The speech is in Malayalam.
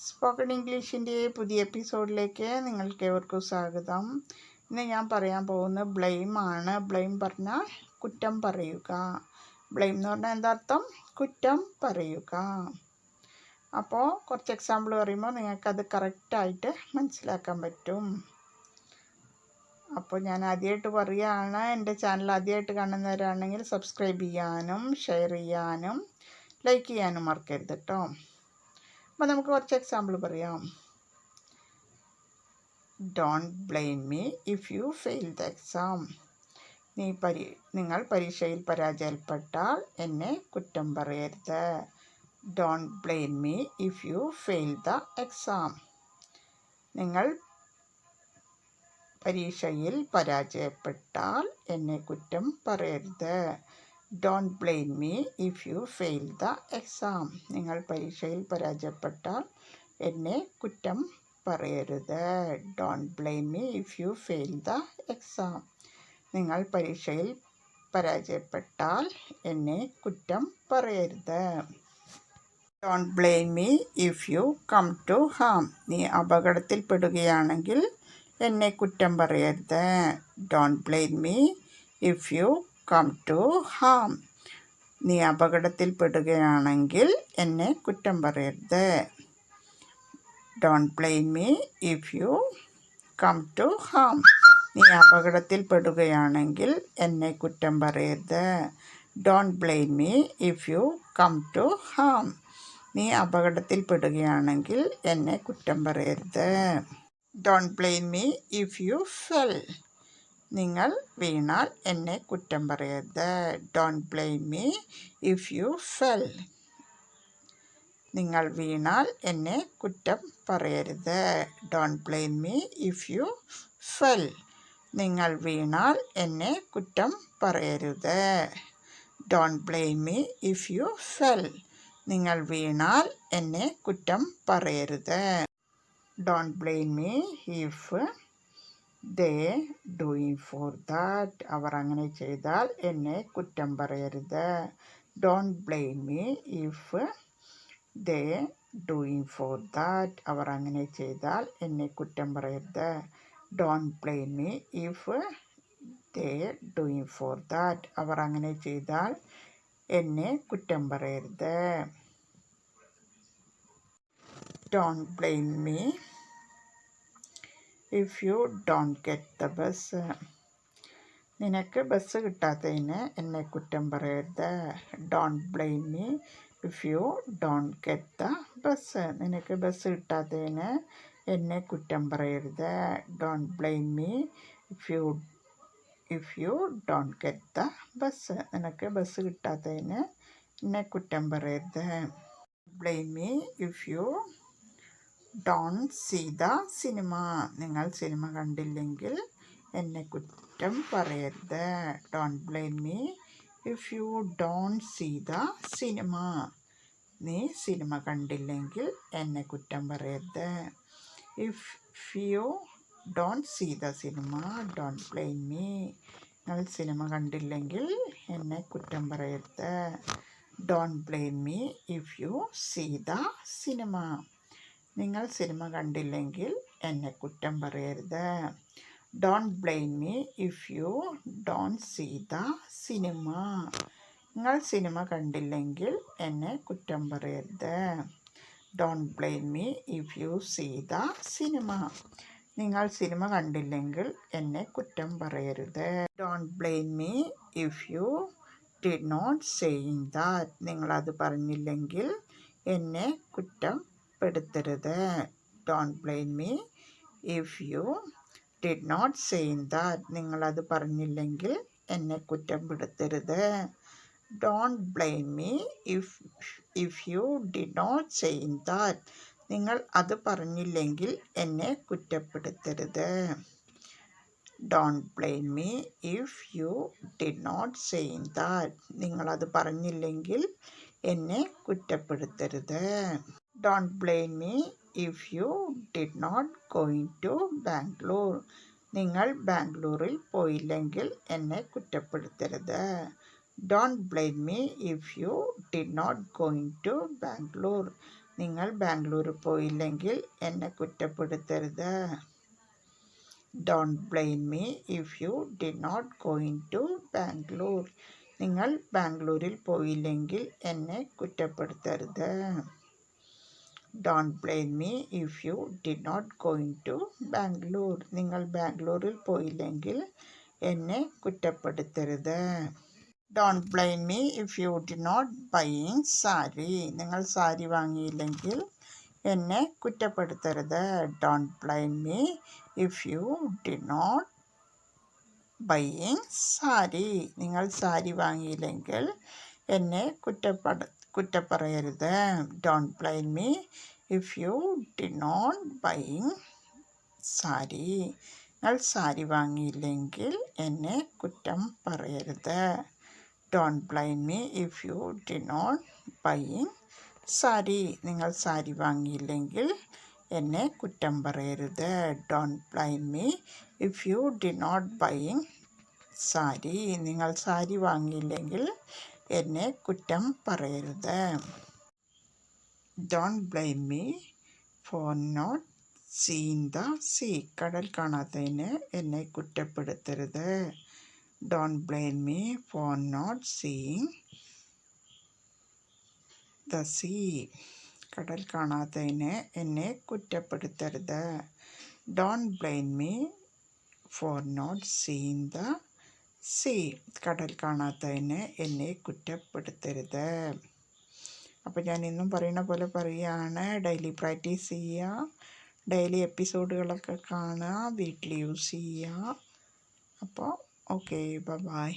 സ്പോക്കൺ ഇംഗ്ലീഷിന്റെ പുതിയ എപ്പിസോഡിലേക്ക് നിങ്ങൾക്ക് ഏവർക്കും സ്വാഗതം. ഇന്ന് ഞാൻ പറയാൻ പോകുന്നത് ബ്ലെയിം ആണ്. ബ്ലെയിം പറഞ്ഞാൽ കുറ്റം പറയുക. ബ്ലെയിം എന്ന് പറഞ്ഞാൽ എന്താ അർത്ഥം? കുറ്റം പറയുക. അപ്പോൾ കുറച്ച് എക്സാമ്പിൾ പറയുമ്പോൾ നിങ്ങൾക്കത് കറക്റ്റായിട്ട് മനസ്സിലാക്കാൻ പറ്റും. അപ്പോൾ ഞാൻ ആദ്യമായിട്ട് പറയുകയാണ് എന്റെ ചാനൽ ആദ്യമായിട്ട് കാണുന്നവരാണെങ്കിൽ സബ്സ്ക്രൈബ് ചെയ്യാനും ഷെയർ ചെയ്യാനും ലൈക്ക് ചെയ്യാനും മറക്കരുത് കേട്ടോ അപ്പോൾ നമുക്ക് കുറച്ച് എക്സാമ്പിൾ പറയാം. Don't blame me if you fail the exam നീ പരി നിങ്ങൾ പരീക്ഷയിൽ പരാജയപ്പെട്ടാൽ എന്നെ കുറ്റം പറയരുത്. Don't blame me if you fail the exam നിങ്ങൾ പരീക്ഷയിൽ പരാജയപ്പെട്ടാൽ എന്നെ കുറ്റം പറയരുത്. Don't blame me if you fail the exam നിങ്ങൾ പരീക്ഷയിൽ പരാജയപ്പെട്ടാൽ എന്നെ കുറ്റം പറയരുത്. Don't blame me if you fail the exam നിങ്ങൾ പരീക്ഷയിൽ പരാജയപ്പെട്ടാൽ എന്നെ കുറ്റം പറയരുത്. Don't blame me if you come to harm നീ അപകടത്തിൽപ്പെടുകയാണെങ്കിൽ എന്നെ കുറ്റം പറയരുത്. Don't blame me if you come to harm നീ അപകടത്തിൽപ്പെടുകയാണെങ്കിൽ എന്നെ കുറ്റം പറയരുത്. Don't blame me if you come to harm നീ അപകടത്തിൽപ്പെടുകയാണെങ്കിൽ എന്നെ കുറ്റം പറയരുത്. Don't blame me if you come to harm നീ അപകടത്തിൽപ്പെടുകയാണെങ്കിൽ എന്നെ കുറ്റം പറയരുത്. Don't blame me if you fell നിങ്ങൾ വീണാൽ എന്നെ കുറ്റം പറയരുത് don't blame me if you fell നിങ്ങൾ വീണാൽ എന്നെ കുറ്റം പറയരുത് don't blame me if you fell നിങ്ങൾ വീണാൽ എന്നെ കുറ്റം പറയരുത് don't blame me if you fell നിങ്ങൾ വീണാൽ എന്നെ കുറ്റം പറയരുത് don't blame me if they doing for that അവർ അങ്ങനെ ചെയ്താൽ എന്നെ കുറ്റം പറയരുത്. Don't blame me if they doing for that അവർ അങ്ങനെ ചെയ്താൽ എന്നെ കുറ്റം പറയരുത്. Don't blame me if they doing for that അവർ അങ്ങനെ ചെയ്താൽ എന്നെ കുറ്റം പറയരുത്. Don't blame me if you don't get the bus നിനക്ക് ബസ് കിട്ടാത്തതിന് എന്നെ കുറ്റം പറയരുത്. Don't blame me if you don't get the bus നിനക്ക് ബസ് കിട്ടാത്തതിന് എന്നെ കുറ്റം പറയരുത്. Don't blame me if you if you don't get the bus നിനക്ക് ബസ് കിട്ടാത്തതിന് എന്നെ കുറ്റം പറയരുത്. Blame me if you don't see the cinema. നിങ്ങൾ സിനിമ കണ്ടില്ലെങ്കിൽ എന്നെ കുറ്റം പറയരുത്. Don't blame me if you don't see the cinema നീ സിനിമ കണ്ടില്ലെങ്കിൽ എന്നെ കുറ്റം പറയരുത്. If you don't see the cinema don't blame me നിങ്ങൾ സിനിമ കണ്ടില്ലെങ്കിൽ എന്നെ കുറ്റം പറയരുത്. Don't blame me if you see the cinema നിങ്ങൾ സിനിമ കണ്ടില്ലെങ്കിൽ എന്നെ കുറ്റം പറയരുത്. Don't blame me if you don't see the cinema നിങ്ങൾ സിനിമ കണ്ടില്ലെങ്കിൽ എന്നെ കുറ്റം പറയരുത്. Don't blame me if you see the cinema നിങ്ങൾ സിനിമ കണ്ടില്ലെങ്കിൽ എന്നെ കുറ്റം പറയരുത്. Don't blame me if you did not saying that നിങ്ങളത് പറഞ്ഞില്ലെങ്കിൽ എന്നെ കുറ്റം പെടുത്തരുത് don't blame me if you did not saying that നിങ്ങളത് പറഞ്ഞില്ലെങ്കിൽ എന്നെ കുറ്റം പെടുത്തരുത് don't blame me if if you did not saying that നിങ്ങൾ അത് പറഞ്ഞില്ലെങ്കിൽ എന്നെ കുറ്റപ്പെടുത്തരുത്. Don't blame me if you did not saying that നിങ്ങളത് പറഞ്ഞില്ലെങ്കിൽ എന്നെ കുറ്റപ്പെടുത്തരുത്. Don't blame me if you did not going to Bangalore നിങ്ങൾ ബാംഗ്ലൂരിൽ പോയില്ലെങ്കിൽ എന്നെ കുറ്റപ്പെടുത്തരുത്. Don't blame me if you did not going to Bangalore നിങ്ങൾ ബാംഗ്ലൂർ പോയില്ലെങ്കിൽ എന്നെ കുറ്റപ്പെടുത്തരുത്. Don't blame me if you did not going to Bangalore നിങ്ങൾ ബാംഗ്ലൂരിൽ പോയില്ലെങ്കിൽ എന്നെ കുറ്റപ്പെടുത്തരുത്. Don't blame me if you did not going to Bangalore നിങ്ങൾ ബാംഗ്ലൂരിൽ പോയില്ലെങ്കിൽ എന്നെ കുറ്റപ്പെടുത്തരുത്. Don't blame me if you did not buying sari നിങ്ങൾ സാരി വാങ്ങിയില്ലെങ്കിൽ എന്നെ കുറ്റപ്പെടുത്തരുത്. Don't blame me if you did not buying sari നിങ്ങൾ സാരി വാങ്ങിയില്ലെങ്കിൽ എന്നെ കുറ്റപ്പെട പറയരുത്. Don't blame me if you did not buying sari നിങ്ങൾ സാരി വാങ്ങിയില്ലെങ്കിൽ എന്നെ കുറ്റം പറയരുത്. Don't blame me if you did not buying sari നിങ്ങൾ സാരി വാങ്ങിയില്ലെങ്കിൽ എന്നെ കുറ്റം പറയരുത്. Don't blame me if you did not buying sari നിങ്ങൾ സാരി വാങ്ങിയില്ലെങ്കിൽ എന്നെ കുറ്റം പറയരുത് don't blame me for not seen the sea കടൽ കാണാത്തതിന് എന്നെ കുറ്റപ്പെടുത്തരുത് don't blame me for not seeing the sea കടൽ കാണാത്തതിന് എന്നെ കുറ്റപ്പെടുത്തരുത് don't blame me for not seen the sea. കടൽ കാണാത്തതിന് എന്നെ കുറ്റപ്പെടുത്തരുത്. അപ്പോൾ ഞാൻ ഇന്നും പറയുന്ന പോലെ പറയുകയാണ് ഡെയിലി പ്രാക്ടീസ് ചെയ്യുക. ഡെയിലി എപ്പിസോഡുകളൊക്കെ കാണുക. വീട്ടിൽ യൂസ് ചെയ്യുക. അപ്പോൾ ഓക്കെ ബൈ